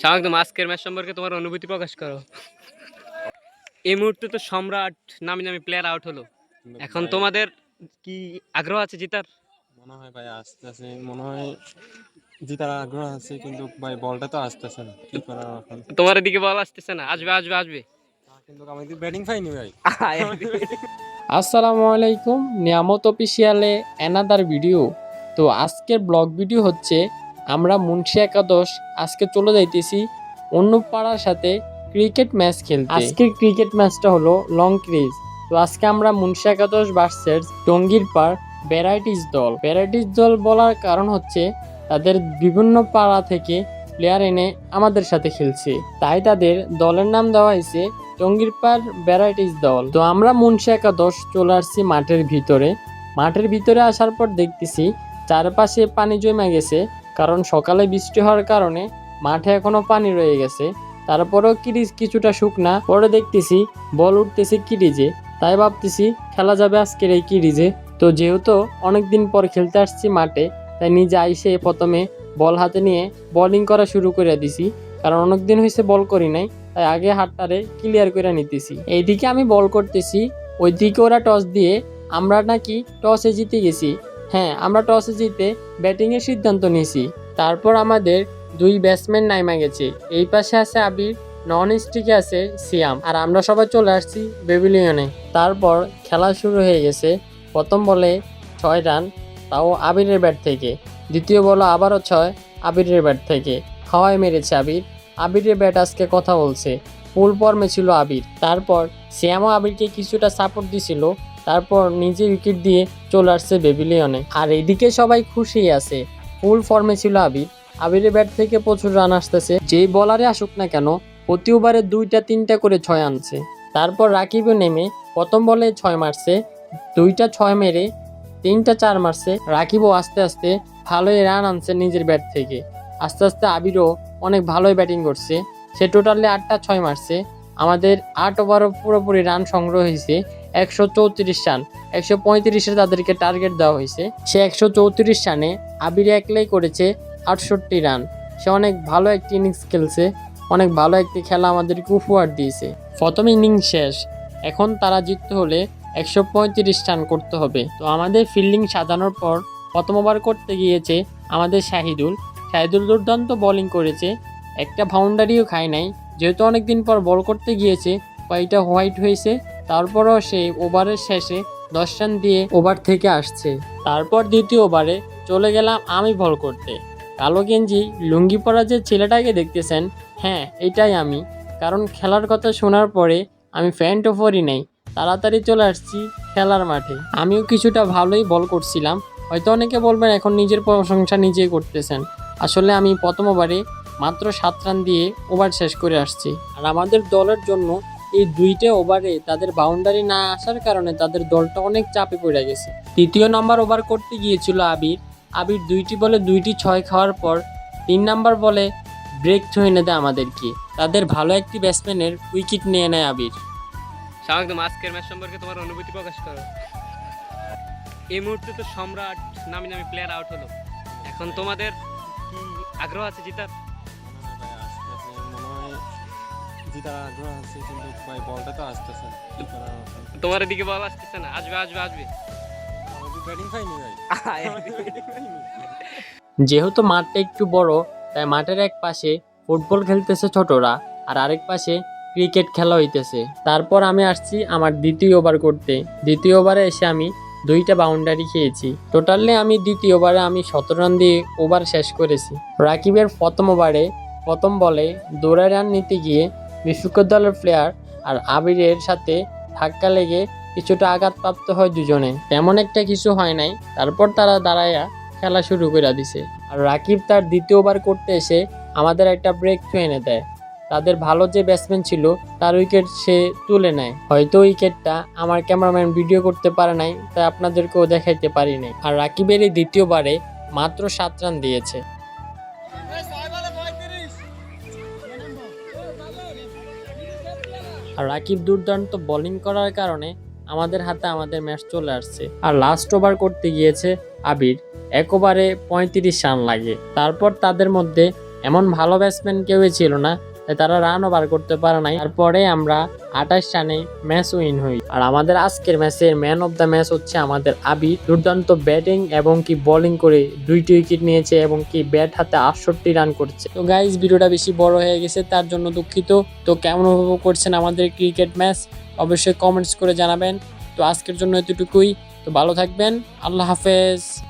স্বাগতম আজকের ম্যাচ সম্পর্কে তোমার অনুভূতি প্রকাশ করো। এই মুহূর্তে তো সম্রাট নামি নামি প্লেয়ার আউট হলো। এখন তোমাদের কি আগ্রহ আছে জিতার? মনে হয় ভাই আস্তে আস্তে মনে হয় জিতার আগ্রহ আছে কিন্তু ভাই বলটা তো আসতেছে না কি করার এখন? তোমার দিকে বল আসতেছে না আসবে আসবে আসবে। কিন্তু আমি ব্যাটিং পাইনি ভাই। আসসালামু আলাইকুম নিয়ামত অফিসিয়ালে অ্যানাদার ভিডিও তো আজকের ব্লগ ভিডিও হচ্ছে আমরা মুন্সি একাদশ আজকে চলে যাইতেছি অন্য পাড়ার সাথে ক্রিকেট ম্যাচ খেলতে। আজকের ক্রিকেট ম্যাচটা হলো লং ক্রিজ তো আজকে আমরা মুন্সি একাদশ ভার্সেস টঙ্গীর পাড় ভ্যারাইটিস দল। ভ্যারাইটিস দল বলার কারণ হচ্ছে তাদের বিভিন্ন পাড়া থেকে প্লেয়ার এনে আমাদের সাথে খেলছে। তাই তাদের দলের নাম দেওয়া হয়েছে টঙ্গীর পাড় ভ্যারাইটিস দল। তো আমরা মুন্সি একাদশ চলে আসছি মাঠের ভিতরে। মাঠের ভিতরে আসার পর দেখতেছি চারপাশে পানি জমে গেছে। কারণ সকালে বৃষ্টি হওয়ার কারণে মাঠে এখনও পানি রয়ে গেছে। তারপরেও কিরিজ কিছুটা শুকনা। পরে দেখতেছি বল উঠতেছে কিরিজে। তাই ভাবতেছি খেলা যাবে আজকের এই কিরিজে। তো যেহেতু অনেকদিন পর খেলতে আসছি মাঠে, তাই নিজে আইসে প্রথমে বল হাতে নিয়ে বোলিং করা শুরু করে দিছি। কারণ অনেকদিন হয়েছে বল করি নাই, তাই আগে হাতটারে ক্লিয়ার করে নিতেছি। এইদিকে আমি বল করতেছি, ওইদিকে ওরা টস দিয়ে আমরা নাকি টসে জিতে গেছি। হ্যাঁ আমরা টসে জিতে ব্যাটিংয়ের সিদ্ধান্ত নিয়েছি। তারপর আমাদের দুই ব্যাটসম্যান নাইমা গেছে। এই পাশে আছে আবির নন স্টিকে আছে সিয়াম। আর আমরা সবাই চলে আসছি বেবিলিয়নে তারপর খেলা শুরু হয়ে গেছে প্রথম বলে ছয় রান, তাও আবিরের ব্যাট থেকে। দ্বিতীয় বল আবারও ছয়, আবিরের ব্যাট থেকে। হাওয়ায় মেরেছে আবির। আবিরের ব্যাট আজকে কথা বলছে। ফুল ফর্মে ছিল আবির। তারপর শ্যামও আবিরকে কিছুটা সাপোর্ট দিছিল। তারপর নিজে উইকেট দিয়ে চলে আসছে বেবিলিয়নে আর এদিকে সবাই খুশি আছে। ফুল ফর্মে ছিল আবির। আবিরের ব্যাট থেকে প্রচুর রান আসতেছে। যেই বলারে আসুক না কেন, প্রতি ওভারে দুইটা, তিনটা করে ছয় আনছে। তারপর রাকিবও নেমে প্রথম বলে ছয় মারছে। দুইটা ছয় মেরে তিনটা চার মারছে। রাকিবও আস্তে আস্তে ভালোই রান আনছে নিজের ব্যাট থেকে। আস্তে আস্তে আবিরও অনেক ভালোই ব্যাটিং করছে। সে টোটালি আটটা, ছয় মারছে। আমাদের আট ওভারও পুরোপুরি রান সংগ্রহ হয়েছে। একশো চৌত্রিশ রান। একশো পঁয়ত্রিশে তাদেরকে টার্গেট দেওয়া হয়েছে। সে একশো চৌত্রিশ রানে আবির একলাই করেছে আটষট্টি রান। সে অনেক ভালো একটি ইনিংস খেলছে। অনেক ভালো একটি খেলা আমাদেরকে উপহার দিয়েছে। প্রথম ইনিংস শেষ। এখন তারা জিততে হলে একশো পঁয়ত্রিশ রান করতে হবে। তো আমাদের ফিল্ডিং সাজানোর পর প্রথম করতে গিয়েছে আমাদের শাহিদুল। শাহিদুল দুর্দান্ত বোলিং করেছে। একটা বাউন্ডারিও খায় নাই। যেহেতু অনেকদিন পর বল করতে গিয়েছে, কয়েকটা হোয়াইট হয়েছে। তারপরও সেই ওভারের শেষে দশ রান দিয়ে ওভার থেকে আসছে। তারপর দ্বিতীয় ওভারে চলে গেলাম আমি বল করতে। কালো গেঞ্জি, লুঙ্গি পরা যে ছেলেটাকে দেখতেছেন হ্যাঁ এটাই আমি। কারণ খেলার কথা শোনার পরে আমি ফ্যান্টও পরি নাই। তাড়াতাড়ি চলে আসছি খেলার মাঠে। আমিও কিছুটা ভালোই বল করছিলাম। হয়তো অনেকে বলবেন এখন নিজের প্রশংসা নিজেই করতেছেন। আসলে আমি প্রথম ওভারে মাত্র সাত রান দিয়ে ওভার শেষ করে আসছি। আর আমাদের দলের জন্য এই দুইটা ওভারে তাদের বাউন্ডারি না আসার কারণে তাদের দলটা অনেক চাপে পড়ে গেছে। তৃতীয় নাম্বার ওভার করতে গিয়েছিল আবির। আবির দুইটি বলে দুইটি ছয় খাওয়ার পর তিন নাম্বার বলে ব্রেক থ্রো এনে দেয় আমাদেরকে। তাদের ভালো একটি ব্যাটসম্যানের উইকেট নিয়ে নেয় আবির। স্বাগতম আজকের ম্যাচ সম্পর্কে তোমার অনুভূতি প্রকাশ করো। এই মুহূর্তে তো সম্রাট নামি নামি প্লেয়ার আউট হলো। এখন তোমাদের আগ্রহ আছে জিতার? তোমার দিকে বল আসতেছে না আসবে আসবে আসবে। যেহেতু মাঠটা একটু বড় তাই মাঠের এক পাশে ফুটবল খেলতেছে ছোটরা আর আরেক পাশে ক্রিকেট খেলা হইতেছে। তারপর আমি আসছি আমার দ্বিতীয় ওভার করতে। দ্বিতীয় ওভারে এসে আমি দুইটা বাউন্ডারি খেয়েছি। টোটালি আমি দ্বিতীয় ওভারে আমি সতেরো রান দিয়ে ওভার শেষ করেছি। রাকিবের প্রথম ওভারে প্রথম বলে দৌড়ায় রান নিতে গিয়ে বিশ্ববিদ্যালয়ের প্লেয়ার আর আবিরের সাথে ধাক্কা লেগে কিছুটা আঘাতপ্রাপ্ত হয় দুজনে। তেমন একটা কিছু হয় নাই। তারপর তারা দাঁড়ায়া খেলা শুরু করে দিছে। আর রাকিব তার দ্বিতীয়বার করতে এসে আমাদের একটা ব্রেক থ্রু এনে দেয়। তাদের ভালো যে ব্যাটসম্যান ছিল, তার উইকেট সে তুলে নেয়। হয়তো উইকেটটা আমার ক্যামেরাম্যান ভিডিও করতে পারে নাই, তাই আপনাদেরকেও দেখাইতে পারি নাই। আর রাকিবের এই দ্বিতীয়বারে মাত্র সাত রান দিয়েছে। আর রাকিব দুর্দান্ত বোলিং করার কারণে আমাদের হাতে আমাদের ম্যাচ চলে আসছে। আর লাস্ট ওভার করতে গিয়েছে আবির। একবারে পঁয়ত্রিশ রান লাগে। তারপর তাদের মধ্যে এমন ভালো ব্যাটসম্যান কেউই ছিল না তারা রান ওভার করতে পারে নাই। তারপরে আমরা আঠাশ রানে ম্যাচ উইন হই। আর আমাদের আজকের ম্যাচের ম্যান অফ দ্য ম্যাচ হচ্ছে আমাদের আবি। দুর্দান্ত ব্যাটিং এবং কি বোলিং করে দুইটি উইকেট নিয়েছে এবং কি ব্যাট হাতে আটষট্টি রান করছে। তো গাইজ ভিডিওটা বেশি বড় হয়ে গেছে, তার জন্য দুঃখিত। তো কেমন উপভোগ করছেন আমাদের ক্রিকেট ম্যাচ অবশ্যই কমেন্টস করে জানাবেন। তো আজকের জন্য এতটুকুই। তো ভালো থাকবেন। আল্লাহ হাফেজ।